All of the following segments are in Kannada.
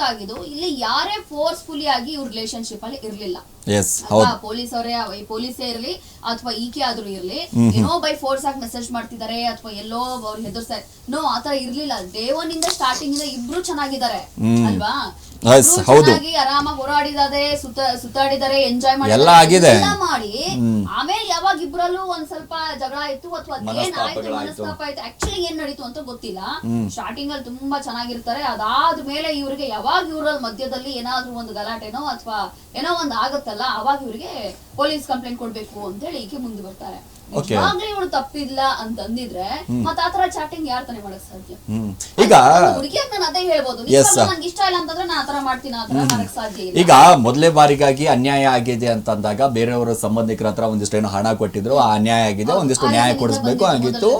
ಗೊತ್ತಾಗಿದ್ದು ಇಲ್ಲಿ ಯಾರೇ ಫೋರ್ಸ್ಫುಲಿ ಆಗಿ ಇವ್ರ ರಿಲೇಶನ್ಶಿಪ್ ಅಲ್ಲಿ ಇರ್ಲಿಲ್ಲ. ಎಸ್ ಹೌದು. ಪೊಲೀಸ್ ಅವರೇ ಪೊಲೀಸೇ ಇರ್ಲಿ ಅಥವಾ ಈಕೆ ಆದ್ರೂ ಇರ್ಲಿ ಏನೋ ಬೈ ಫೋರ್ಸ್ ಆಗಿ ಮೆಸೇಜ್ ಮಾಡ್ತಿದಾರೆ ಅಥವಾ ಎಲ್ಲೋ ಅವ್ರು ಹೆದರ್ಸ್ತಾರೆ ನೋ ಆತರ ಇರ್ಲಿಲ್ಲ. ಡೇ ಒನ್ ಇಂದ ಸ್ಟಾರ್ಟಿಂಗ್ ಇಂದ ಇಬ್ರು ಚೆನ್ನಾಗಿದ್ದಾರೆ ಅಲ್ವಾ? ಹೌದು. ಚೆನ್ನಾಗಿ ಆರಾಮಾಗಿ ಹೋರಾಡಿದಾರೆ ಸುತ್ತ ಸುತ್ತಾಡಿದಾರೆ ಎಂಜಾಯ್ ಎಲ್ಲ ಆಗಿದೆ. ಮಾಡಿ ಆಮೇಲೆ ಯಾವಾಗ ಇಬ್ರಲ್ಲೂ ಒಂದ್ ಸ್ವಲ್ಪ ಜಗಳ ಆಯ್ತು ಅಥವಾ ಏನಾಯ್ತು. ಮನಸ್ತಾಪ ಆಯ್ತು ಆಕ್ಚುಲಿ ಏನ್ ನಡೀತು ಅಂತ ಗೊತ್ತಿಲ್ಲ. ಸ್ಟಾರ್ಟಿಂಗ್ ಅಲ್ಲಿ ತುಂಬಾ ಚೆನ್ನಾಗಿರ್ತಾರೆ. ಅದಾದ್ಮೇಲೆ ಇವ್ರಿಗೆ ಯಾವಾಗ ಇವ್ರ ಮಧ್ಯದಲ್ಲಿ ಏನಾದ್ರೂ ಒಂದು ಗಲಾಟೆನೋ ಅಥವಾ ಏನೋ ಒಂದ್ ಆಗತ್ತಲ್ಲ ಅವಾಗ ಇವ್ರಿಗೆ ಪೊಲೀಸ್ ಕಂಪ್ಲೇಂಟ್ ಕೊಡ್ಬೇಕು ಅಂತ ಹೇಳಿ ಈಕೆ ಮುಂದೆ ಬರ್ತಾರೆ. Okay. ನಿಜವಾಗ್ಲೂ ಇವಳು ತಪ್ಪಿಲ್ಲ ಅಂತ ಅಂದಿದ್ರೆ ಆತರ ಚಾಟಿಂಗ್ ಯಾರ್ ತಾನೇ ಮಾಡಕ್ ಸಾಧ್ಯ? ಹ್ಮ್. ಈಗ ಹುಡುಗಿಯಾಗ ನಾನು ಅದೇ ಹೇಳ್ಬೋದು. Yes, sir. ನನ್ಗೆ ಇಷ್ಟ ಇಲ್ಲ ಅಂತಂದ್ರೆ ನಾನು ಆತರ ಮಾಡ್ತೀನಿ ಆತರ ಮಾಡಕ್ ಸಾಧ್ಯ ಇಲ್ಲ. ಈಗ ಮೊದಲೇ ಬಾರಿಗಾಗಿ ಅನ್ಯಾಯ ಆಗಿದೆ ಅಂತಂದಾಗ ಬೇರೆಯವರ ಸಂಬಂಧಿಕರ ಹತ್ರ ಒಂದಿಷ್ಟು ಏನೋ ಹಣ ಕೊಟ್ಟಿದ್ರು ಆ ಅನ್ಯಾಯ ಆಗಿದೆ ಒಂದಿಷ್ಟು ನ್ಯಾಯ ಕೊಡಿಸ್ಬೇಕು ಆಗಿತ್ತು.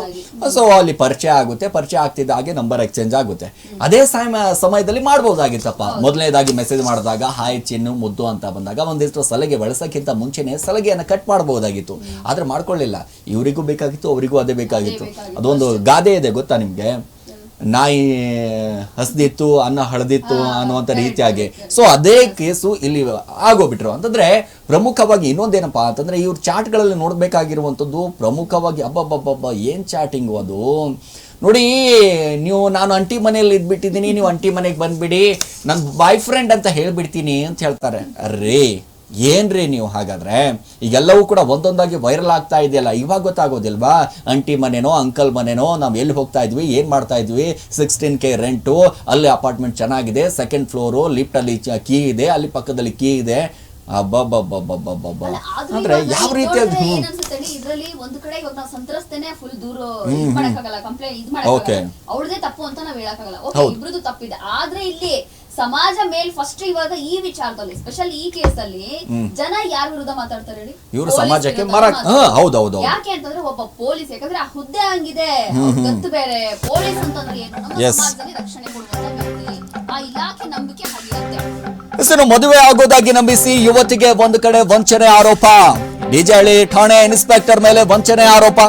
ಸೊ ಅಲ್ಲಿ ಪರಿಚಯ ಆಗುತ್ತೆ ಪರಿಚಯ ಆಗ್ತಿದ್ದ ಹಾಗೆ ನಂಬರ್ ಎಕ್ಸ್ಚೇಂಜ್ ಆಗುತ್ತೆ. ಅದೇ ಸಮ ಸಮಯದಲ್ಲಿ ಮಾಡ್ಬೋದಾಗಿತ್ತಪ್ಪ. ಮೊದಲನೇದಾಗಿ ಮೆಸೇಜ್ ಮಾಡಿದಾಗ ಹಾಯ್ ಚಿನ್ನು ಮುದ್ದು ಅಂತ ಬಂದಾಗ ಒಂದಿಷ್ಟು ಸಲಗೆ ಬಳಸಕ್ಕಿಂತ ಮುಂಚೆನೆ ಸಲಗೆಯನ್ನು ಕಟ್ ಮಾಡಬಹುದಾಗಿತ್ತು ಆದ್ರೆ ಮಾಡ್ಕೊಳ್ಳಿಲ್ಲ. ಇವರಿಗೂ ಬೇಕಾಗಿತ್ತು ಅವರಿಗೂ ಅದೇ ಬೇಕಾಗಿತ್ತು. ಅದೊಂದು ಗಾದೆ ಇದೆ ಗೊತ್ತಾ ನಿಮಗೆ? ನಾಯಿ ಹಸ್ದಿತ್ತು ಅನ್ನ ಹಳದಿತ್ತು ಅನ್ನುವಂಥ ರೀತಿಯಾಗಿ. ಸೊ ಅದೇ ಕೇಸು ಇಲ್ಲಿ ಆಗೋಗ್ಬಿಟ್ರು. ಅಂತಂದ್ರೆ ಪ್ರಮುಖವಾಗಿ ಇನ್ನೊಂದೇನಪ್ಪ ಅಂತಂದ್ರೆ ಇವ್ರ ಚಾಟ್ಗಳಲ್ಲಿ ನೋಡಬೇಕಾಗಿರುವಂಥದ್ದು ಪ್ರಮುಖವಾಗಿ ಅಬ್ಬಬ್ಬಬ್ಬಬ್ಬ ಏನು ಚಾಟಿಂಗು ಅದು? ನೋಡಿ ನೀವು ನಾನು ಅಂಟಿ ಮನೆಯಲ್ಲಿ ಇದ್ಬಿಟ್ಟಿದ್ದೀನಿ ನೀವು ಅಂಟಿ ಮನೆಗೆ ಬಂದ್ಬಿಡಿ ನನ್ನ ಬಾಯ್ ಫ್ರೆಂಡ್ ಅಂತ ಹೇಳ್ಬಿಡ್ತೀನಿ ಅಂತ ಹೇಳ್ತಾರೆ. ಅರೇ ಏನ್ರಿ ನೀವು ಹಾಗಾದ್ರೆ? ಈಗೆಲ್ಲವೂ ಕೂಡ ಒಂದೊಂದಾಗಿ ವೈರಲ್ ಆಗ್ತಾ ಇದೆಯಲ್ಲ ಇವಾಗ ಗೊತ್ತಾಗೋದಿಲ್ವಾ? ಅಂಟಿ ಮನೆನೋ ಅಂಕಲ್ ಮನೆನೋ ನಾವು ಎಲ್ಲಿ ಹೋಗ್ತಾ ಇದ್ವಿ ಏನ್ ಮಾಡ್ತಾ ಇದ್ವಿ? ಸಿಕ್ಸ್ಟೀನ್ ಕೆ ರೆಂಟು ಅಲ್ಲಿ ಅಪಾರ್ಟ್ಮೆಂಟ್ ಚೆನ್ನಾಗಿದೆ ಸೆಕೆಂಡ್ ಫ್ಲೋರು ಲಿಫ್ಟ್ ಅಲ್ಲಿ ಕೀ ಇದೆ ಅಲ್ಲಿ ಪಕ್ಕದಲ್ಲಿ ಕೀ ಇದೆ. ಅಬ್ಬಬ್ಬಬ್ಬಬ್ಬಬ್ಬಬ್ಬ ಆದ್ರೂ ಅಂದ್ರೆ ಯಾವ ರೀತಿ ಇದ್ರಲ್ಲಿ ಒಂದು ಕಡೆ ಇವಾಗ ನಾವು ಸಂತ್ರಸ್ತೇನೆ ಫುಲ್ ದೂರ ಹ್ಮ್, ಇದ್ ಹ್ಮ್. ಮಾಡಕ್ಕಾಗಲ್ಲ ಕಂಪ್ಲೇಂಟ್ ಇದ್ ಮಾಡಕ್ಕಾಗಲ್ಲ. ಅವ್ರದೇ ತಪ್ಪು ಅಂತ ನಾವ್ ಹೇಳಕ್ಕಾಗಲ್ಲ. ಓಕೆ. ಇಬ್ರದ್ದು ತಪ್ಪಿದೆ. ಆದ್ರೆ ಇಲ್ಲಿ ಸಮಾಜ ಮೇಲ್ ಫಸ್ಟ್ ಇವಾಗ ಈ ವಿಚಾರದಲ್ಲಿ ಸ್ಪೆಷಲ್ ಈ ಕೇಸ್ ಅಲ್ಲಿ ಜನ ಯಾರ ವಿರುದ್ಧ ಮಾತಾಡ್ತಾರೆ ಹೇಳಿ? ಇವ್ರು ಸಮಾಜಕ್ಕೆ ಮರ. ಹೌದು ಯಾಕೆ ಅಂತಂದ್ರೆ ಒಬ್ಬ ಪೊಲೀಸ್ ಯಾಕಂದ್ರೆ ಆ ಹುದ್ದೆ ಹಂಗಿದೆ. ಗೊತ್ತು ಬೇರೆ. ಪೊಲೀಸ್ ಅಂತಂದ್ರೆ ಏನು? ನಮ್ಮ ಸಮಾಜದಲ್ಲಿ ರಕ್ಷಣೆ ಕೊಡುವಂತ ವ್ಯಕ್ತಿ. ಆ ಇಲಾಖೆ ನಂಬಿಕೆ ಹಾಗಿರುತ್ತೆ ಹೆಸರು ಮದುವೆ ಆಗೋದಾಗಿ ನಂಬಿಸಿ ಯುವತಿಗೆ ಒಂದು ಕಡೆ ವಂಚನೆ ಆರೋಪ. ಡಿಜಹಳ್ಳಿ ಠಾಣೆ ಇನ್ಸ್ಪೆಕ್ಟರ್ ಮೇಲೆ ವಂಚನೆ ಆರೋಪ.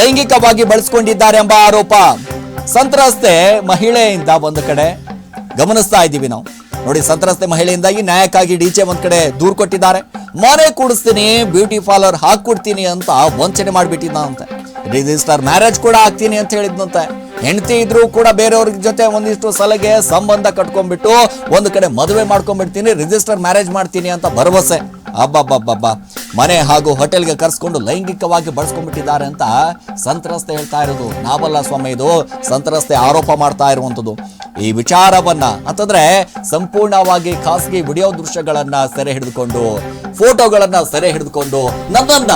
ಲೈಂಗಿಕವಾಗಿ ಬಳಸಿಕೊಂಡಿದ್ದಾರೆ ಎಂಬ ಆರೋಪ. ಸಂತ್ರಸ್ತೆ ಮಹಿಳೆಯಿಂದ ಒಂದು ಕಡೆ. ಗಮನಿಸ್ತಾ ಇದ್ದೀವಿ ನಾವು. ನೋಡಿ, ಸಂತ್ರಸ್ತೆ ಮಹಿಳೆಯಿಂದಾಗಿ ನ್ಯಾಯಕ್ಕಾಗಿ ಡಿಜೆ ಒಂದ್ ಕಡೆ ದೂರು ಕೊಟ್ಟಿದ್ದಾರೆ. ಮನೆ ಕೂಡಿಸ್ತೀನಿ, ಬ್ಯೂಟಿ ಪಾರ್ಲರ್ ಹಾಕ್ಕೊಡ್ತೀನಿ ಅಂತ ವಂಚನೆ ಮಾಡಿಬಿಟ್ಟಿದ್ದಂತೆ ರಿಜಿಸ್ಟರ್ ಮ್ಯಾರೇಜ್ ಕೂಡ ಆಗ್ತೀನಿ ಅಂತ ಹೇಳಿದ್ನಂತೆ. ಹೆಂಡತಿ ಇದ್ರು ಕೂಡ ಬೇರೆಯವ್ರ ಜೊತೆ ಒಂದಿಷ್ಟು ಸಲಹೆ ಸಂಬಂಧ ಕಟ್ಕೊಂಡ್ಬಿಟ್ಟು ಒಂದು ಕಡೆ ಮದುವೆ ಮಾಡ್ಕೊಂಡ್ಬಿಡ್ತೀನಿ ರಿಜಿಸ್ಟರ್ ಮ್ಯಾರೇಜ್ ಮಾಡ್ತೀನಿ ಅಂತ ಭರವಸೆ. ಅಬ್ಬಬ್ಬಬ್ಬಬ್ಬ. ಮನೆ ಹಾಗೂ ಹೋಟೆಲ್ಗೆ ಕರ್ಸ್ಕೊಂಡು ಲೈಂಗಿಕವಾಗಿ ಬಳಸ್ಕೊಂಡ್ಬಿಟ್ಟಿದ್ದಾರೆ ಅಂತ ಸಂತ್ರಸ್ತೆ ಹೇಳ್ತಾ ಇರೋದು. ನಾವಲ್ಲ ಸ್ವಾಮಿ ಇದು. ಸಂತ್ರಸ್ತೆ ಆರೋಪ ಮಾಡ್ತಾ ಇರುವಂಥದ್ದು. ಈ ವಿಚಾರವನ್ನ ಅಂತಂದ್ರೆ ಸಂಪೂರ್ಣವಾಗಿ ಖಾಸಗಿ ವಿಡಿಯೋ ದೃಶ್ಯಗಳನ್ನ ಸೆರೆ ಹಿಡಿದುಕೊಂಡು ಫೋಟೋಗಳನ್ನ ಸೆರೆ ಹಿಡಿದುಕೊಂಡು ನನ್ನನ್ನ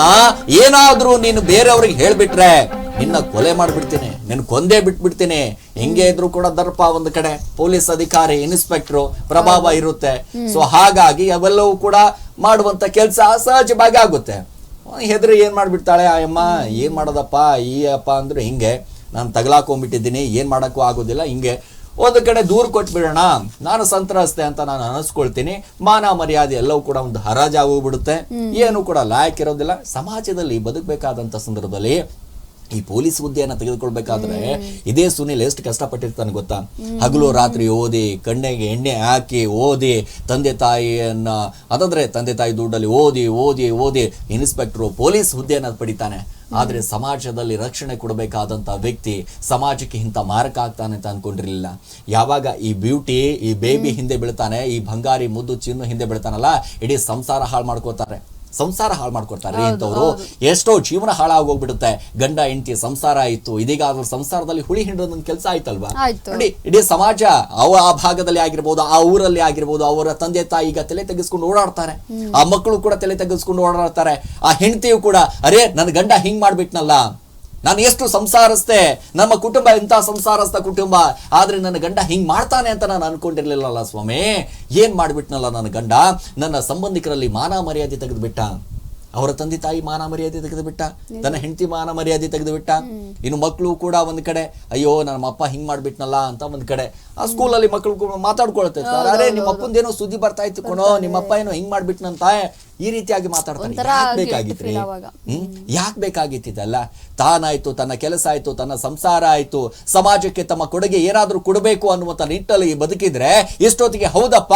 ಏನಾದ್ರೂ ನೀನು ಬೇರೆಯವ್ರಿಗೆ ಹೇಳ್ಬಿಟ್ರೆ ನಿನ್ನ ಕೊಲೆ ಮಾಡ್ಬಿಡ್ತೀನಿ. ನಿನ್ನ ಕೊಂದೇ ಬಿಟ್ಬಿಡ್ತೀನಿ. ಹೆಂಗೆ ಇದ್ರು ಕೂಡ ದರ್ಪ ಒಂದು ಕಡೆ. ಪೊಲೀಸ್ ಅಧಿಕಾರಿ ಇನ್ಸ್ಪೆಕ್ಟ್ರು ಪ್ರಭಾವ ಇರುತ್ತೆ. ಸೊ ಹಾಗಾಗಿ ಅವೆಲ್ಲವೂ ಕೂಡ ಮಾಡುವಂತ ಕೆಲಸ ಸಹಜವಾಗಿ ಆಗುತ್ತೆ. ಹೆದರಿ ಏನು ಮಾಡಿಬಿಡ್ತಾಳೆ? ಆ ಅಮ್ಮ ಏನು ಮಾಡೋದಪ್ಪ? ಈ ಅಪ್ಪ ಅಂದರೆ ಹಿಂಗೆ. ನಾನು ತಗಲಾಕೊಂಬಿಟ್ಟಿದ್ದೀನಿ ಏನು ಮಾಡಕ್ಕೂ ಆಗೋದಿಲ್ಲ ಹಿಂಗೆ. ಒಂದು ಕಡೆ ದೂರು ಕೊಟ್ಬಿಡೋಣ. ನಾನು ಸಂತ್ರಸ್ತೆ ಅಂತ ನಾನು ಅನಿಸ್ಕೊಳ್ತೀನಿ. ಮಾನ ಮರ್ಯಾದೆ ಎಲ್ಲವೂ ಕೂಡ ಒಂದು ಹರಾಜಾಗೋಗ್ಬಿಡುತ್ತೆ ಏನು ಕೂಡ ಲಾಯಕ್ ಇರೋದಿಲ್ಲ. ಸಮಾಜದಲ್ಲಿ ಬದುಕಬೇಕಾದಂಥ ಸಂದರ್ಭದಲ್ಲಿ ಈ ಪೊಲೀಸ್ ಹುದ್ದೆಯನ್ನು ತೆಗೆದುಕೊಳ್ಬೇಕಾದ್ರೆ ಇದೇ ಸುನಿಲ್ ಎಷ್ಟು ಕಷ್ಟಪಟ್ಟಿರ್ತಾನೆ ಗೊತ್ತಾ? ಹಗಲು ರಾತ್ರಿ ಓದಿ, ಕಣ್ಣಿಗೆ ಎಣ್ಣೆ ಹಾಕಿ, ಓದಿ, ತಂದೆ ತಾಯಿಯನ್ನ, ಅದಂದ್ರೆ ತಂದೆ ತಾಯಿ ದುಡ್ಡಲ್ಲಿ ಓದಿ ಓದಿ ಓದಿ ಇನ್ಸ್ಪೆಕ್ಟ್ರು ಪೊಲೀಸ್ ಹುದ್ದೆಯನ್ನು ಪಡಿತಾನೆ. ಆದರೆ ಸಮಾಜದಲ್ಲಿ ರಕ್ಷಣೆ ಕೊಡಬೇಕಾದಂಥ ವ್ಯಕ್ತಿ ಸಮಾಜಕ್ಕೆ ಇಂಥ ಮಾರಕ ಆಗ್ತಾನೆ ಅಂತ ಅನ್ಕೊಂಡಿರ್ಲಿಲ್ಲ. ಯಾವಾಗ ಈ ಬ್ಯೂಟಿ, ಈ ಬೇಬಿ ಹಿಂದೆ ಬೀಳ್ತಾನೆ, ಈ ಬಂಗಾರಿ ಮುದ್ದು ಚಿನ್ನು ಹಿಂದೆ ಬೀಳ್ತಾನಲ್ಲ, ಇಡೀ ಸಂಸಾರ ಹಾಳು ಮಾಡ್ಕೋತಾರೆ. ಸಂಸಾರ ಹಾಳು ಮಾಡ್ಕೊಡ್ತಾರೆ ಇಂಥವ್ರು ಎಷ್ಟೋ ಜೀವನ ಹಾಳಾಗೋಗ್ಬಿಡುತ್ತೆ. ಗಂಡ ಹೆಂಡತಿ ಸಂಸಾರ ಆಯ್ತು. ಇದೀಗ ಅದ್ರ ಸಂಸಾರದಲ್ಲಿ ಹುಳಿ ಹಿಂಡೋದೊಂದು ಕೆಲಸ ಆಯ್ತಲ್ವಾ? ನೋಡಿ ಇಡೀ ಸಮಾಜ ಅವ ಆ ಭಾಗದಲ್ಲಿ ಆಗಿರ್ಬೋದು ಆ ಊರಲ್ಲಿ ಆಗಿರ್ಬೋದು ಅವರ ತಂದೆ ತಾಯಿ ಈಗ ತಲೆ ತೆಗೆಸ್ಕೊಂಡು ಓಡಾಡ್ತಾರೆ. ಆ ಮಕ್ಕಳು ಕೂಡ ತಲೆ ತೆಗೆಸ್ಕೊಂಡು ಓಡಾಡ್ತಾರೆ. ಆ ಹೆಂಡತಿಯು ಕೂಡ ಅರೇ ನನ್ನ ಗಂಡ ಹಿಂಗ್ ಮಾಡ್ಬಿಟ್ನಲ್ಲ. ನಾನು ಎಷ್ಟು ಸಂಸಾರಸ್ತೆ ನಮ್ಮ ಕುಟುಂಬ ಇಂಥ ಸಂಸಾರಸ್ಥ ಕುಟುಂಬ, ಆದ್ರೆ ನನ್ನ ಗಂಡ ಹಿಂಗೆ ಮಾಡ್ತಾನೆ ಅಂತ ನಾನು ಅನ್ಕೊಂಡಿರ್ಲಿಲ್ಲಲ್ಲ ಸ್ವಾಮಿ. ಏನು ಮಾಡಿಬಿಟ್ನಲ್ಲ ನನ್ನ ಗಂಡ? ನನ್ನ ಸಂಬಂಧಿಕರಲ್ಲಿ ಮಾನ ಮರ್ಯಾದೆ ತೆಗೆದುಬಿಟ್ಟ. ಅವರ ತಂದೆ ತಾಯಿ ಮಾನ ಮರ್ಯಾದೆ ತೆಗೆದು ಬಿಟ್ಟ ತನ್ನ ಹೆಂಡತಿ ಮಾನ ಮರ್ಯಾದೆ ತೆಗೆದು ಬಿಟ್ಟ ಇನ್ನು ಮಕ್ಕಳು ಕೂಡ ಒಂದ್ ಕಡೆ ಅಯ್ಯೋ ನಮ್ಮ ಅಪ್ಪ ಹಿಂಗ್ ಮಾಡ್ಬಿಟ್ನಲ್ಲ ಅಂತ ಒಂದ್ ಕಡೆ. ಆ ಸ್ಕೂಲಲ್ಲಿ ಮಕ್ಕಳು ಕೂಡ ಮಾತಾಡ್ಕೊಳ್ತಿರ್ತಾರೆ ಅರೆ ನಿಮ್ಮ ಅಪ್ಪಂದೇನೋ ಸುದ್ದಿ ಬರ್ತಾ ಇತ್ತು ಕಣೋ ನಿಮ್ಮ ಅಪ್ಪ ಏನೋ ಹಿಂಗ್ ಮಾಡ್ಬಿಟ್ನಂತ ಈ ರೀತಿಯಾಗಿ ಮಾತಾಡ್ತಾರೆ ಯಾಕ್ ಬೇಕಾಗಿತ್ರಿ? ಹ್ಮ್? ಯಾಕೆ ಬೇಕಾಗಿತ್ತಿದಲ್ಲ ತಾನಾಯ್ತು ತನ್ನ ಕೆಲಸ ಆಯ್ತು ತನ್ನ ಸಂಸಾರ ಆಯ್ತು ಸಮಾಜಕ್ಕೆ ತಮ್ಮ ಕೊಡುಗೆ ಏನಾದ್ರೂ ಕೊಡಬೇಕು ಅನ್ನುವಂತ ನಿಟ್ಟಲ್ಲಿ ಬದುಕಿದ್ರೆ ಎಷ್ಟೊತ್ತಿಗೆ ಹೌದಪ್ಪ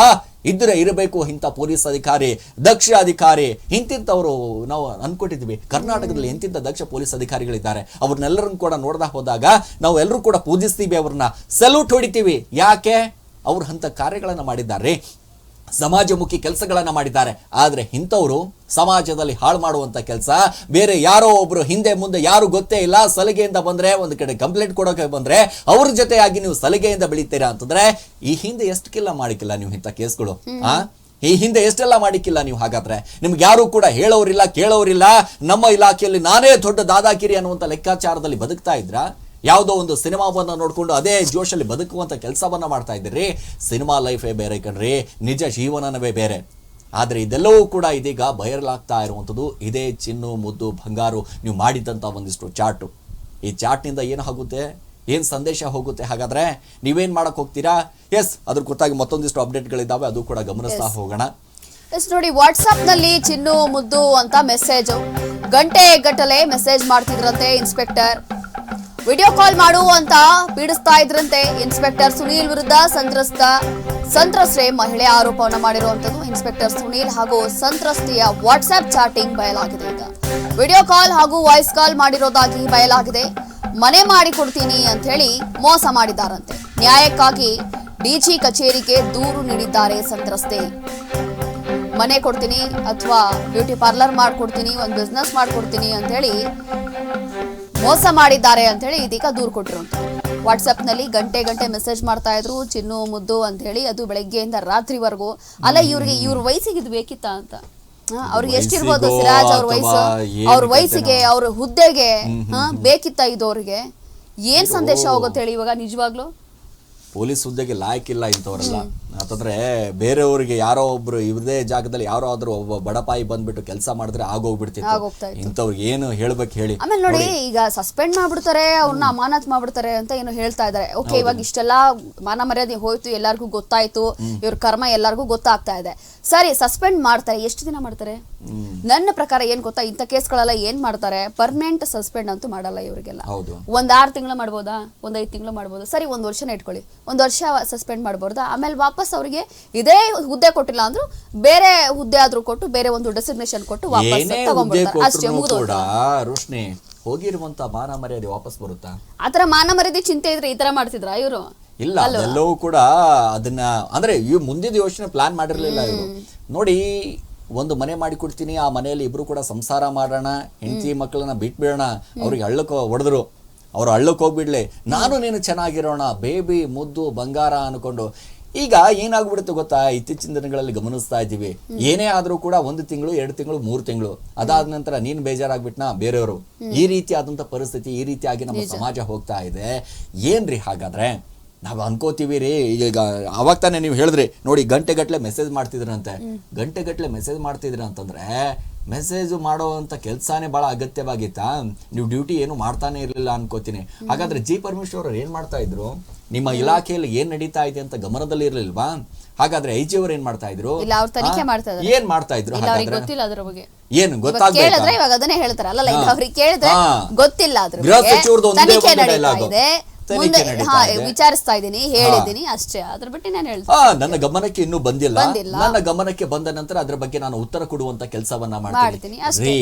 ಇದ್ರೆ ಇರಬೇಕು ಇಂಥ ಪೊಲೀಸ್ ಅಧಿಕಾರಿ, ದಕ್ಷ ಅಧಿಕಾರಿ ಇಂತಿಂತವರು ನಾವು ಅನ್ಕೊಟ್ಟಿದ್ವಿ. ಕರ್ನಾಟಕದಲ್ಲಿ ಎಂತಿಂಥ ದಕ್ಷ ಪೊಲೀಸ್ ಅಧಿಕಾರಿಗಳಿದ್ದಾರೆ. ಅವ್ರನ್ನೆಲ್ಲರನ್ನು ಕೂಡ ನೋಡ್ದಾ ಹೋದಾಗ ನಾವು ಎಲ್ಲರೂ ಕೂಡ ಪೂಜಿಸ್ತೀವಿ ಅವ್ರನ್ನ. ಸಲ್ಯೂಟ್ ಹೊಡಿತೀವಿ. ಯಾಕೆ? ಅವ್ರು ಅಂತ ಕಾರ್ಯಗಳನ್ನು ಮಾಡಿದ್ದಾರೆ. ಸಮಾಜಮುಖಿ ಕೆಲಸಗಳನ್ನು ಮಾಡಿದ್ದಾರೆ. ಆದರೆ ಇಂಥವರು ಸಮಾಜದಲ್ಲಿ ಹಾಳು ಮಾಡುವಂತ ಕೆಲಸ, ಬೇರೆ ಯಾರೋ ಒಬ್ರು ಹಿಂದೆ ಮುಂದೆ ಯಾರು ಗೊತ್ತೇ ಇಲ್ಲ, ಸಲಿಗೆಯಿಂದ ಬಂದ್ರೆ ಒಂದು ಕಡೆ ಕಂಪ್ಲೇಂಟ್ ಕೊಡೋಕೆ ಬಂದ್ರೆ ಅವ್ರ ಜೊತೆಯಾಗಿ ನೀವು ಸಲಿಗೆಯಿಂದ ಬೆಳಿತೀರಾ ಅಂತಂದ್ರೆ, ಈ ಹಿಂದೆ ಎಷ್ಟು ಕಿಲ್ಲ ಮಾಡಿಕ್ಕಿಲ್ಲ ನೀವು ಇಂಥ ಕೇಸ್ಗಳು, ಆ? ಈ ಹಿಂದೆ ಎಷ್ಟೆಲ್ಲ ಮಾಡಿಕ್ಕಿಲ್ಲ ನೀವು ಹಾಗಾದ್ರೆ? ನಿಮ್ಗೆ ಯಾರು ಕೂಡ ಹೇಳೋರಿಲ್ಲ, ಕೇಳೋರಿಲ್ಲ, ನಮ್ಮ ಇಲಾಖೆಯಲ್ಲಿ ನಾನೇ ದೊಡ್ಡ ದಾದಾಗಿರಿ ಅನ್ನುವಂತ ಲೆಕ್ಕಾಚಾರದಲ್ಲಿ ಬದುಕ್ತಾ ಇದ್ರಾ? ಯಾವುದೋ ಒಂದು ಸಿನಿಮಾವನ್ನ ನೋಡಿಕೊಂಡು ಅದೇ ಜೋಶಲ್ಲಿ ಬದುಕುವಂಥ ಕೆಲಸವನ್ನು ಮಾಡ್ತಾ ಇದ್ದೀರಿ. ಸಿನಿಮಾ ಲೈಫೇ ಬೇರೆ ಕಣ್ರಿ ನಿಜ ಜೀವನವೇ ಬೇರೆ. ಆದ್ರೆ ಇದೆಲ್ಲವೂ ಕೂಡ ಇದೀಗ ಬಯಲಾಗ್ತಾ ಇರುವಂಥದ್ದು. ಇದೇ ಚಿನ್ನು ಮುದ್ದು ಬಂಗಾರು ನೀವು ಮಾಡಿದ್ದಂಥ ಒಂದಿಷ್ಟು ಚಾಟು. ಈ ಚಾಟ್ನಿಂದ ಏನು ಆಗುತ್ತೆ? ಏನ್ ಸಂದೇಶ ಹೋಗುತ್ತೆ? ಹಾಗಾದ್ರೆ ನೀವೇನು ಮಾಡಕ್ ಹೋಗ್ತೀರಾ? ಎಸ್ ಅದ್ರ ಕುರಿತಾಗಿ ಮತ್ತೊಂದಿಷ್ಟು ಅಪ್ಡೇಟ್ಗಳಿದ್ದಾವೆ ಅದು ಕೂಡ ಗಮನಿಸ್ತಾ ಹೋಗೋಣ. ಎಸ್ ನೋಡಿ ವಾಟ್ಸ್ಆಪ್ನಲ್ಲಿ ಚಿನ್ನು ಮುದ್ದು ಅಂತ ಮೆಸೇಜ್ ಗಂಟೆ ಗಟ್ಟಲೆ ಮೆಸೇಜ್ ಮಾಡ್ತಿದ್ರಂತೆ ಇನ್ಸ್ಪೆಕ್ಟರ್ ವಿಡಿಯೋ ಕಾಲ್ ಮಾಡು ಅಂತ ಪೀಡಿಸ್ತಾ ಇದ್ರಂತೆ ಇನ್ಸ್ಪೆಕ್ಟರ್ ಸುನೀಲ್ ವಿರುದ್ಧ ಸಂತ್ರಸ್ತ, ಸಂತ್ರಸ್ತೆ ಮಹಿಳೆ ಆರೋಪವನ್ನು ಮಾಡಿರುವಂತದ್ದು ಇನ್ಸ್ಪೆಕ್ಟರ್ ಸುನೀಲ್ ಹಾಗೂ ಸಂತ್ರಸ್ತೆಯ ವಾಟ್ಸ್ಆಪ್ ಚಾಟಿಂಗ್ ಬಯಲಾಗಿದೆ ಈಗ. ವಿಡಿಯೋ ಕಾಲ್ ಹಾಗೂ ವಾಯ್ಸ್ ಕಾಲ್ ಮಾಡಿರೋದಾಗಿ ಬಯಲಾಗಿದೆ. ಮನೆ ಮಾಡಿ ಕೊಡ್ತೀನಿ ಅಂತ ಹೇಳಿ ಮೋಸ ಮಾಡಿದ್ದಾರಂತೆ. ನ್ಯಾಯಕ್ಕಾಗಿ ಡಿಜಿ ಕಚೇರಿಗೆ ದೂರು ನೀಡಿದ್ದಾರೆ ಸಂತ್ರಸ್ತೆ. ಮನೆ ಕೊಡ್ತೀನಿ ಅಥವಾ ಬ್ಯೂಟಿ ಪಾರ್ಲರ್ ಮಾಡ್ಕೊಡ್ತೀನಿ, ಒಂದು ಬಿಸ್ನೆಸ್ ಮಾಡ್ಕೊಡ್ತೀನಿ ಅಂತ ಹೇಳಿ ಮೋಸ ಮಾಡಿದ್ದಾರೆ ಅಂತ ಹೇಳಿ ಇದೀಗ ದೂರು ಕೊಟ್ಟರು ವಾಟ್ಸಪ್ನಲ್ಲಿ ಗಂಟೆ ಗಂಟೆ ಮೆಸೇಜ್ ಮಾಡ್ತಾ ಇದ್ರು ಚಿನ್ನು ಮುದ್ದು ಅಂತ ಹೇಳಿ ಅದು ಬೆಳಗ್ಗೆಯಿಂದ ರಾತ್ರಿವರೆಗೂ. ಅಲ್ಲ ಇವ್ರಿಗೆ ಇವ್ರ ವಯಸ್ಸಿಗೆ ಇದು ಬೇಕಿತ್ತ ಅಂತ? ಅವ್ರಿಗೆ ಎಷ್ಟಿರ್ಬೋದು ಸಿರಾಜ್ ಅವ್ರ ವಯಸ್ಸು? ಅವ್ರ ವಯಸ್ಸಿಗೆ ಅವ್ರ ಹುದ್ದೆಗೆ ಹಾ, ಬೇಕಿತ್ತ ಇದು ಅವ್ರಿಗೆ? ಏನ್ ಸಂದೇಶ ಹೋಗುತ್ತೆ ಹೇಳಿ ಇವಾಗ ನಿಜವಾಗ್ಲು? ಪೊಲೀಸ್ ಹುದ್ದೆಗೆ ಇಲ್ಲ ಇಂಥವರೆಲ್ಲ. ಅಂತಂದ್ರೆ ಬೇರೆಯವ್ರಿಗೆ ಯಾರೋ ಒಬ್ರು ಇವ್ರದೇ ಜಾಗದಲ್ಲಿ ಯಾರೋ ಆದ್ರೂ ಒಬ್ಬ ಬಡಪಾಯಿ ಬಂದ್ಬಿಟ್ಟು ಕೆಲಸ ಮಾಡಿದ್ರೆ ಆಗೋಗ್ಬಿಡ್ತಿತ್ತು. ಇಂಥವ್ರಿಗೆ ಏನು ಹೇಳ್ಬೇಕು ಹೇಳಿ. ಆಮೇಲೆ ನೋಡಿ ಈಗ ಸಸ್ಪೆಂಡ್ ಮಾಡ್ಬಿಡ್ತಾರೆ ಅವ್ರನ್ನ ಅಮಾನತ್ ಮಾಡ್ಬಿಡ್ತಾರೆ ಅಂತ ಏನು ಹೇಳ್ತಾ ಇದಾರೆ ಓಕೆ ಇವಾಗ ಇಷ್ಟೆಲ್ಲ ಮಾನ ಮರ್ಯಾದೆ ಹೋಯ್ತು ಎಲ್ಲಾರ್ಗೂ ಗೊತ್ತಾಯ್ತು ಇವ್ರ ಕರ್ಮ ಎಲ್ಲಾರ್ಗೂ ಗೊತ್ತಾಗ್ತಾ ಇದೆ. ಸರಿ ಸಸ್ಪೆಂಡ್ ಮಾಡ್ತಾರೆ. ಎಷ್ಟು ದಿನ ಮಾಡ್ತಾರೆ? ನನ್ನ ಪ್ರಕಾರ ಏನ್ ಗೊತ್ತಾ ಇಂಥ ಕೇಸ್ಗಳೆಲ್ಲ ಏನ್ ಮಾಡ್ತಾರೆ? ಪರ್ಮನೆಂಟ್ ಸಸ್ಪೆಂಡ್ ಅಂತೂ ಮಾಡಲ್ಲ ಇವರಿಗೆಲ್ಲ. ಹೌದು. ಒಂದ್ ಆರು ತಿಂಗಳು ಮಾಡ್ಬೋದಾ? ಒಂದ್ ಐದು ತಿಂಗಳು ಮಾಡ್ಬೋದು? ಸರಿ ಒಂದ್ ವರ್ಷನೇ ಇಟ್ಕೊಳ್ಳಿ. ಒಂದ್ ವರ್ಷ ಸಸ್ಪೆಂಡ್ ಮಾಡ್ಬೋದಾ? ಆಮೇಲೆ ವಾಪಸ್ ಅವರಿಗೆ ಇದೇ ಹುದ್ದೆ ಕೊಟ್ಟಿಲ್ಲ ಅಂದ್ರು ಬೇರೆ ಹುದ್ದೆ ಆದ್ರೂ ಕೊಟ್ಟು ಬೇರೆ ಒಂದು ಡೆಸಿಗ್ನೇಷನ್ ಕೊಟ್ಟು ವಾಪಸ್ ಏನೇ ಹುದ್ದೆ ತಗೊಂಡ್ಬಿಡ್ತಾರೆ. ಅಷ್ಟೇ ಕೊಟ್ರು ಮುಗಿದು ರೋಶ್ನಿ ಹೋಗಿರುವಂತ ಮಾನ ಮರ್ಯಾದೆ ವಾಪಸ್ ಬರುತ್ತಾ? ಆತರ ಮಾನ ಮರ್ಯಾದೆ ಚಿಂತೆ ಇದ್ರೆ ಈ ತರ ಮಾಡ್ತಿದ್ರ ಇವರು? ಇಲ್ಲ ಎಲ್ಲವೂ ಕೂಡ ಅದನ್ನ ಅಂದ್ರೆ ಇವ್ ಮುಂದಿನ ಯೋಚನೆ ಪ್ಲಾನ್ ಮಾಡಿರ್ಲಿಲ್ಲ ಇವರು. ನೋಡಿ ಒಂದು ಮನೆ ಮಾಡಿ ಕೊಡ್ತೀನಿ ಆ ಮನೆಯಲ್ಲಿ ಇಬ್ರು ಕೂಡ ಸಂಸಾರ ಮಾಡೋಣ ಹೆಂಡತಿ ಮಕ್ಕಳನ್ನ ಬಿಟ್ಬಿಡೋಣ. ಅವ್ರಿಗೆ ಹಳ್ಳಕ್ಕೆ ಹೊಡೆದ್ರು. ಅವ್ರು ಹಳ್ಳಕ್ಕೆ ಹೋಗ್ಬಿಡ್ಲಿ. ನಾನು ನೀನು ಚೆನ್ನಾಗಿರೋಣ ಬೇಬಿ ಮುದ್ದು ಬಂಗಾರ ಅನ್ಕೊಂಡು. ಈಗ ಏನಾಗ್ಬಿಡುತ್ತೆ ಗೊತ್ತಾ? ಇತ್ತೀಚಿನ ದಿನಗಳಲ್ಲಿ ಗಮನಿಸ್ತಾ ಇದ್ದೀವಿ. ಏನೇ ಆದ್ರೂ ಕೂಡ ಒಂದು ತಿಂಗಳು ಎರಡು ತಿಂಗಳು ಮೂರು ತಿಂಗಳು. ಅದಾದ ನಂತರ ನೀನ್ ಬೇಜಾರಾಗ್ಬಿಟ್ನಾ? ಬೇರೆಯವರು. ಈ ರೀತಿ ಆದಂತ ಪರಿಸ್ಥಿತಿ ಈ ರೀತಿಯಾಗಿ ನಮ್ಮ ಸಮಾಜ ಹೋಗ್ತಾ ಇದೆ. ಏನ್ರಿ ಹಾಗಾದ್ರೆ? ನಾವು ಅನ್ಕೋತೀವಿ ರೀ. ಈಗ ಅವಾಗ ತಾನೇ ನೀವು ಹೇಳಿದ್ರಿ. ನೋಡಿ ಗಂಟೆಗಟ್ಟಲೆ ಮೆಸೇಜ್ ಮಾಡ್ತಿದ್ರಂತೆ. ಗಂಟೆಗಟ್ಟಲೆ ಮೆಸೇಜ್ ಮಾಡ್ತಿದ್ರ ಅಂತಂದ್ರೆ ಮೆಸೇಜ್ ಮಾಡುವಂಥ ಕೆಲಸನೇ ಭಾಳ ಅಗತ್ಯವಾಗಿತ್ತಾ? ನೀವು ಡ್ಯೂಟಿ ಏನು ಮಾಡ್ತಾನೆ ಇರಲಿಲ್ಲ ಅನ್ಕೋತೀನಿ. ಹಾಗಾದ್ರೆ ಜಿ ಪರಮೇಶ್ವರ್ ಅವ್ರು ಏನು ಮಾಡ್ತಾ ಇದ್ರು? ನಿಮ್ಮ ಇಲಾಖೆಯಲ್ಲಿ ಏನು ನಡೀತಾ ಇದೆ ಅಂತ ಗಮನದಲ್ಲಿ ಇರಲಿಲ್ವಾ? ಹಾಗಾದ್ರೆ ಐ ಜಿ ಅವ್ರು ಏನ್ ಮಾಡ್ತಾ ಇದ್ರು. ಏನ್ ಮಾಡ್ತಾ ಇದ್ರು ಏನು ಅದ್ರ ಗೃಹ. ಸಚಿವರದ್ದು ಒಂದೇ ತನಿಖೆ ತನಿಖೆ ಮುಂದೆ ನಡೀತಾ ಇದೆ. ವಿಚಾರಿಸ್ತಾ ಇದ್ದೀನಿ ಹೇಳಿದ್ದೀನಿ ಅಷ್ಟೇ. ಅದ್ರ ಬಗ್ಗೆ ನಾನು ಹೇಳ್ತೀನಿ. ನನ್ನ ಗಮನಕ್ಕೆ ಇನ್ನೂ ಬಂದಿಲ್ಲ. ನನ್ನ ಗಮನಕ್ಕೆ ಬಂದ ನಂತರ ಅದ್ರ ಬಗ್ಗೆ ನಾನು ಉತ್ತರ ಕೊಡುವಂತ ಕೆಲಸವನ್ನ ಮಾಡ್ತೀನಿ, ಅಷ್ಟೇ. ರೀ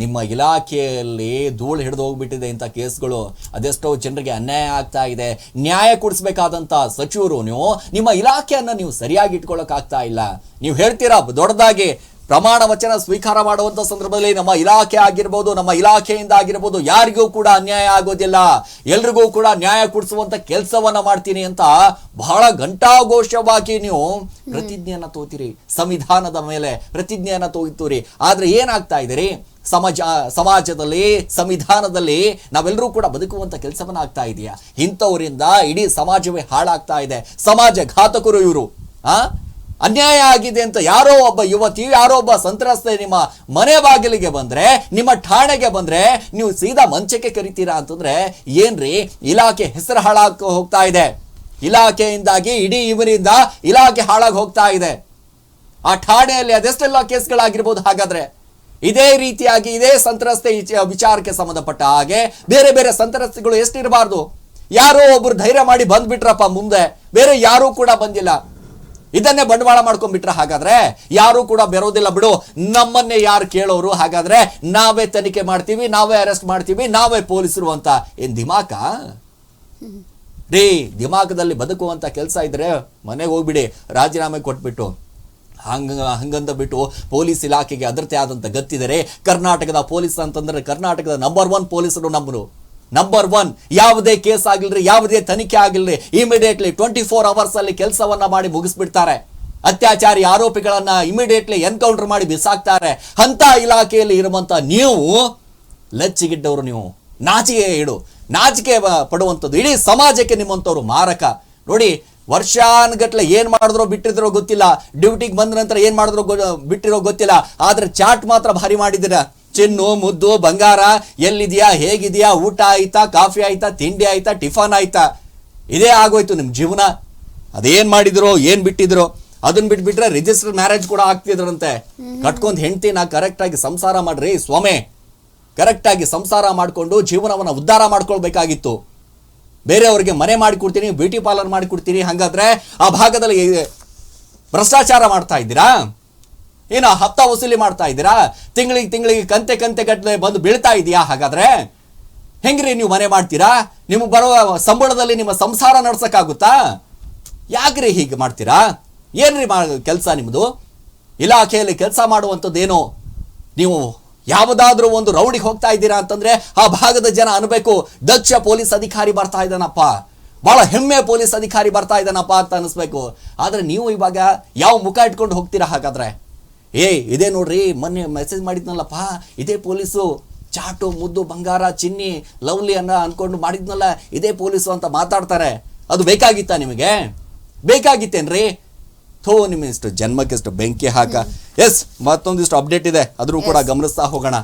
ನಿಮ್ಮ ಇಲಾಖೆಯಲ್ಲಿ ಧೂಳು ಹಿಡಿದು ಹೋಗ್ಬಿಟ್ಟಿದೆ ಇಂಥ ಕೇಸ್ಗಳು. ಅದೆಷ್ಟೋ ಜನರಿಗೆ ಅನ್ಯಾಯ ಆಗ್ತಾ ಇದೆ. ನ್ಯಾಯ ಕೊಡಿಸ್ಬೇಕಾದಂತ ಸಚಿವರು ನೀವು ನಿಮ್ಮ ಇಲಾಖೆಯನ್ನ ನೀವು ಸರಿಯಾಗಿ ಇಟ್ಕೊಳಕ್ ಆಗ್ತಾ ಇಲ್ಲ. ನೀವು ಹೇಳ್ತೀರಾ ದೊಡ್ಡದಾಗಿ ಪ್ರಮಾಣ ವಚನ ಸ್ವೀಕಾರ ಮಾಡುವಂತ ಸಂದರ್ಭದಲ್ಲಿ ನಮ್ಮ ಇಲಾಖೆ ಆಗಿರ್ಬೋದು, ನಮ್ಮ ಇಲಾಖೆಯಿಂದ ಆಗಿರ್ಬೋದು, ಯಾರಿಗೂ ಕೂಡ ಅನ್ಯಾಯ ಆಗೋದಿಲ್ಲ. ಎಲ್ರಿಗೂ ಕೂಡ ನ್ಯಾಯ ಕೊಡಿಸುವಂತ ಕೆಲಸವನ್ನ ಮಾಡ್ತೀನಿ ಅಂತ ಬಹಳ ಘಂಟಾಘೋಷವಾಗಿ ನೀವು ಪ್ರತಿಜ್ಞೆಯನ್ನ ತೋತಿರಿ, ಸಂವಿಧಾನದ ಮೇಲೆ ಪ್ರತಿಜ್ಞೆಯನ್ನ ತೋಗ್ತೀರಿ ಆದ್ರೆ ಏನಾಗ್ತಾ ಇದೆ ರೀ ಸಮಾಜ, ಸಮಾಜದಲ್ಲಿ, ಸಂವಿಧಾನದಲ್ಲಿ ನಾವೆಲ್ಲರೂ ಕೂಡ ಬದುಕುವಂತ ಕೆಲಸವನ್ನ ಆಗ್ತಾ ಇದೆಯಾ? ಇಂಥವರಿಂದ ಇಡೀ ಸಮಾಜವೇ ಹಾಳಾಗ್ತಾ ಇದೆ. ಸಮಾಜ ಘಾತಕರು ಇವರು, ಆ? ಅನ್ಯಾಯ ಆಗಿದೆ ಅಂತ ಯಾರೋ ಒಬ್ಬ ಯುವತಿ, ಯಾರೋ ಒಬ್ಬ ಸಂತ್ರಸ್ತೆ ನಿಮ್ಮ ಮನೆ ಬಾಗಿಲಿಗೆ ಬಂದ್ರೆ, ನಿಮ್ಮ ಠಾಣೆಗೆ ಬಂದ್ರೆ, ನೀವು ಸೀದಾ ಮಂಚಕ್ಕೆ ಕರಿತೀರಾ ಅಂತಂದ್ರೆ, ಏನ್ರಿ, ಇಲಾಖೆ ಹೆಸರು ಹಾಳಾಗ ಹೋಗ್ತಾ ಇದೆ. ಇಲಾಖೆಯಿಂದಾಗಿ ಇಡೀ ಇವರಿಂದ ಇಲಾಖೆ ಹಾಳಾಗಿ ಹೋಗ್ತಾ ಇದೆ. ಆ ಠಾಣೆಯಲ್ಲಿ ಅದೆಷ್ಟೆಲ್ಲ ಕೇಸ್ಗಳಾಗಿರ್ಬೋದು ಹಾಗಾದ್ರೆ? ಇದೇ ರೀತಿಯಾಗಿ ಇದೇ ಸಂತ್ರಸ್ತೆ ವಿಚಾರಕ್ಕೆ ಸಂಬಂಧಪಟ್ಟ ಹಾಗೆ ಬೇರೆ ಬೇರೆ ಸಂತ್ರಸ್ತೆಗಳು ಎಷ್ಟಿರಬಾರ್ದು? ಯಾರೋ ಒಬ್ರು ಧೈರ್ಯ ಮಾಡಿ ಬಂದ್ಬಿಟ್ರಪ್ಪ ಮುಂದೆ. ಬೇರೆ ಯಾರೂ ಕೂಡ ಬಂದಿಲ್ಲ. ಇದನ್ನೇ ಬಂಡವಾಳ ಮಾಡ್ಕೊಂಡ್ಬಿಟ್ರೆ ಹಾಗಾದ್ರೆ ಯಾರು ಕೂಡ ಬೆರೋದಿಲ್ಲ ಬಿಡು. ನಮ್ಮನ್ನೇ ಯಾರು ಕೇಳೋರು? ಹಾಗಾದ್ರೆ ನಾವೇ ತನಿಖೆ ಮಾಡ್ತೀವಿ, ನಾವೇ ಅರೆಸ್ಟ್ ಮಾಡ್ತೀವಿ, ನಾವೇ ಪೊಲೀಸರು ಅಂತ. ಏನ್ ದಿಮಾಕ? ರೀ, ದಿಮಾಕದಲ್ಲಿ ಬದುಕುವಂತ ಕೆಲಸ ಇದ್ರೆ ಮನೆಗೆ ಹೋಗ್ಬಿಡಿ, ರಾಜೀನಾಮೆ ಕೊಟ್ಬಿಟ್ಟು. ಹಂಗ, ಹಂಗಂತ ಬಿಟ್ಟು ಪೊಲೀಸ್ ಇಲಾಖೆಗೆ ಅದರತೆ ಆದಂತ ಗತ್ತಿದರೆ ಕರ್ನಾಟಕದ ಪೊಲೀಸ್ ಅಂತಂದ್ರೆ ಕರ್ನಾಟಕದ ನಂಬರ್ ಒನ್ ಪೊಲೀಸರು ನಮ್ಮರು ನಂಬರ್ ಒನ್ ಯಾವುದೇ ಕೇಸ್ ಆಗಿಲ್ರಿ, ಯಾವುದೇ ತನಿಖೆ ಆಗಿಲ್ರಿ ಇಮಿಡಿಯೇಟ್ಲಿ ಟ್ವೆಂಟಿ ಫೋರ್ ಅವರ್ಸ್ ಅಲ್ಲಿ ಕೆಲಸವನ್ನ ಮಾಡಿ ಮುಗಿಸ್ಬಿಡ್ತಾರೆ. ಅತ್ಯಾಚಾರಿ ಆರೋಪಿಗಳನ್ನ ಇಮಿಡಿಯೇಟ್ಲಿ ಎನ್ಕೌಂಟರ್ ಮಾಡಿ ಬಿಸಾಕ್ತಾರೆ. ಅಂತ ಇಲಾಖೆಯಲ್ಲಿ ಇರುವಂತ ನೀವು ಲಚ್ಚಿಗಿಟ್ಟವರು ನೀವು. ನಾಚಿಕೆ ಇಡು. ನಾಚಿಕೆ ಪಡುವಂಥದ್ದು. ಇಡೀ ಸಮಾಜಕ್ಕೆ ನಿಮ್ಮಂಥವ್ರು ಮಾರಕ. ನೋಡಿ, ವರ್ಷಾನ್ಗಟ್ಲೆ ಏನ್ ಮಾಡಿದ್ರೋ ಬಿಟ್ಟಿದ್ರೋ ಗೊತ್ತಿಲ್ಲ. ಡ್ಯೂಟಿಗೆ ಬಂದ ನಂತರ ಏನ್ ಮಾಡಿದ್ರೋ ಬಿಟ್ಟಿರೋ ಗೊತ್ತಿಲ್ಲ. ಆದ್ರೆ ಚಾಟ್ ಮಾತ್ರ ಭಾರಿ ಮಾಡಿದ್ದೀರ. ಚಿನ್ನು ಮುದ್ದು ಬಂಗಾರ ಎಲ್ಲಿದೆಯಾ ಹೇಗಿದೆಯಾ ಊಟ ಆಯ್ತಾ ಕಾಫಿ ಆಯ್ತಾ ತಿಂಡಿ ಆಯ್ತಾ ಟಿಫನ್ ಆಯ್ತಾ? ಇದೇ ಆಗೋಯ್ತು ನಿಮ್ ಜೀವನ. ಅದೇನ್ ಮಾಡಿದ್ರು ಏನ್ ಬಿಟ್ಟಿದ್ರು ಅದನ್ನ ಬಿಟ್ಬಿಟ್ರೆ ರಿಜಿಸ್ಟರ್ ಮ್ಯಾರೇಜ್ ಕೂಡ ಆಗ್ತಿದ್ರಂತೆ. ಕಟ್ಕೊಂಡ್ ಹೆಂಡ್ತಿನ ಕರೆಕ್ಟ್ ಆಗಿ ಸಂಸಾರ ಮಾಡ್ರಿ ಸ್ವಾಮಿ. ಕರೆಕ್ಟ್ ಆಗಿ ಸಂಸಾರ ಮಾಡಿಕೊಂಡು ಜೀವನವನ್ನ ಉದ್ಧಾರ ಮಾಡ್ಕೊಳ್ಬೇಕಾಗಿತ್ತು. ಬೇರೆಯವ್ರಿಗೆ ಮನೆ ಮಾಡಿಕೊಡ್ತೀನಿ ಬ್ಯೂಟಿ ಪಾರ್ಲರ್ ಮಾಡಿಕೊಡ್ತೀನಿ ಹಾಗಾದ್ರೆ ಆ ಭಾಗದಲ್ಲಿ ಭ್ರಷ್ಟಾಚಾರ ಮಾಡ್ತಾ ಇದ್ದೀರಾ? ಏನು ಹಪ್ತ ವಸೂಲಿ ಮಾಡ್ತಾ ಇದ್ದೀರಾ? ತಿಂಗಳಿಗೆ ತಿಂಗಳಿಗೆ ಕಂತೆ ಕಂತೆ ಗಟ್ಟಲೆ ಬಂದು ಬೀಳ್ತಾ ಇದೆಯಾ ಹಾಗಾದ್ರೆ? ಹೆಂಗ್ರಿ ನೀವು ಮನೆ ಮಾಡ್ತೀರಾ? ನಿಮ್ಗೆ ಬರುವ ಸಂಬಳದಲ್ಲಿ ನಿಮ್ಮ ಸಂಸಾರ ನಡ್ಸಕ್ಕಾಗುತ್ತಾ? ಯಾಕ್ರಿ ಹೀಗೆ ಮಾಡ್ತೀರಾ? ಏನ್ರಿ ಕೆಲಸ ನಿಮ್ಮದು ಇಲಾಖೆಯಲ್ಲಿ ಕೆಲಸ ಮಾಡುವಂಥದ್ದೇನು? ನೀವು ಯಾವುದಾದ್ರೂ ಒಂದು ರೌಡಿಗೆ ಹೋಗ್ತಾ ಇದ್ದೀರಾ ಅಂತಂದ್ರೆ ಆ ಭಾಗದ ಜನ ಅನ್ಬೇಕು. ದಕ್ಷ ಪೊಲೀಸ್ ಅಧಿಕಾರಿ ಬರ್ತಾ ಇದ್ದಾನಪ್ಪ. ಬಹಳ ಹೆಮ್ಮೆ ಪೊಲೀಸ್ ಅಧಿಕಾರಿ ಬರ್ತಾ ಇದ್ದಾನಪ್ಪ ಅಂತ ಅನಿಸ್ಬೇಕು. ಆದ್ರೆ ನೀವು ಇವಾಗ ಯಾವ ಮುಖ ಇಟ್ಕೊಂಡು ಹೋಗ್ತೀರಾ ಹಾಗಾದ್ರೆ? ಏ ಇದೇ ನೋಡ್ರಿ ಮೊನ್ನೆ ಮೆಸೇಜ್ ಮಾಡಿದ್ನಲ್ಲಪ್ಪ ಇದೇ ಪೊಲೀಸು ಚಾಟು ಮುದ್ದು ಬಂಗಾರ ಚಿನ್ನಿ ಲವ್ಲಿ ಅನ್ನ ಅನ್ಕೊಂಡು ಮಾಡಿದ್ನಲ್ಲ ಇದೇ ಪೊಲೀಸು ಅಂತ ಮಾತಾಡ್ತಾರೆ. ಅದು ಬೇಕಾಗಿತ್ತಾ ನಿಮಗೆ? ಬೇಕಾಗಿತ್ತೇನ್ರಿ? ಥೋ ನಿಮ್ಮ ಇಷ್ಟು ಜನ್ಮಕ್ಕೆ ಇಷ್ಟು ಬೆಂಕಿ ಹಾಕ. ಎಸ್ ಮತ್ತೊಂದಿಷ್ಟು ಅಪ್ಡೇಟ್ ಇದೆ. ಅದ್ರೂ ಕೂಡ ಗಮನಿಸ್ತಾ ಹೋಗೋಣ.